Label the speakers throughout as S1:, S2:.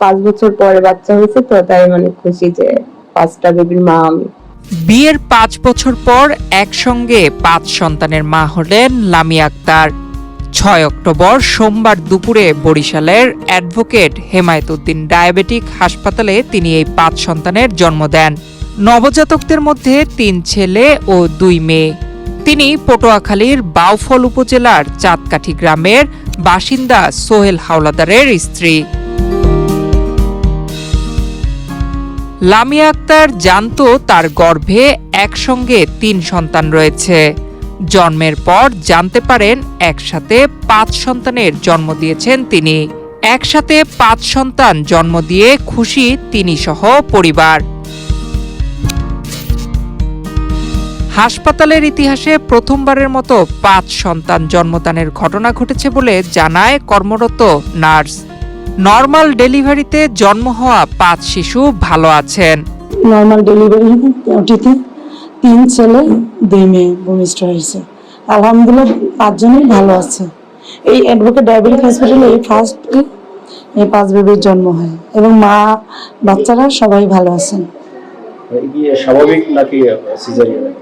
S1: পাঁচ বছর পরে বাচ্চা হয়েছে, তো তাই মানে খুশি যে পাঁচটা বেবির মা আমি।
S2: বিয়ের পাঁচ বছর পর একসঙ্গে পাঁচ সন্তানের মা হলেন লামি আক্তার। ছয় অক্টোবর সোমবার দুপুরে বরিশালের অ্যাডভোকেট হেমায়েতুদ্দিন ডায়াবেটিক হাসপাতালে তিনি এই পাঁচ সন্তানের জন্ম দেন। নবজাতকদের মধ্যে তিন ছেলে ও দুই মেয়ে। তিনি পটুয়াখালীর বাউফল উপজেলার চাঁদকাঠি গ্রামের বাসিন্দা সোহেল হাওলাদারের স্ত্রী। লামিয়া আক্তার জানতো তার গর্ভে একসঙ্গে তিন সন্তান রয়েছে। জন্মের পর জানতে পারেন একসাথে পাঁচ সন্তানের জন্ম দিয়েছেন তিনি। একসাথে পাঁচ সন্তান জন্ম দিয়ে খুশি তিনি সহ পরিবার। হাসপাতালের ইতিহাসে প্রথমবারের মতো পাঁচ সন্তান জন্মদানের ঘটনা ঘটেছে বলে জানায় কর্মরত নার্স। নর্মাল ডেলিভারিতে জন্ম হওয়া পাঁচ শিশু ভালো আছেন।
S3: নর্মাল ডেলিভারি ওটিতে তিন ছেলে দুই মেয়ে ভূমিষ্ঠ হয়েছে। আলহামদুলিল্লাহ পাঁচজনই ভালো আছে। এই অ্যাডভোকেট ডায়াবেটিক হসপিটালে এই ফার্স্ট এই পাঁচ বেবির জন্ম হয় এবং মা বাচ্চারা সবাই ভালো আছেন।
S4: স্বাভাবিক নাকি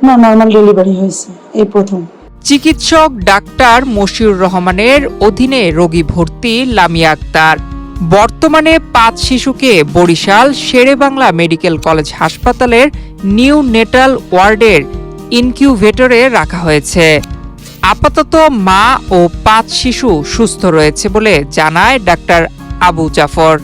S3: না নর্মাল ডেলিভারি হয়েছে এই প্রথম।
S2: চিকিৎসক ডাক্তার মশিউর রহমানের অধীনে রোগী ভর্তি লামিয়া আক্তার। বর্তমানে পাঁচ শিশুকে বরিশাল শেরে বাংলা মেডিকেল কলেজ হাসপাতালের নিউ নেটাল ওয়ার্ডের ইনকিউভেটরে রাখা হয়েছে। আপাতত মা ও পাঁচ শিশু সুস্থ রয়েছে বলে জানায় ডাক্তার আবু জাফর।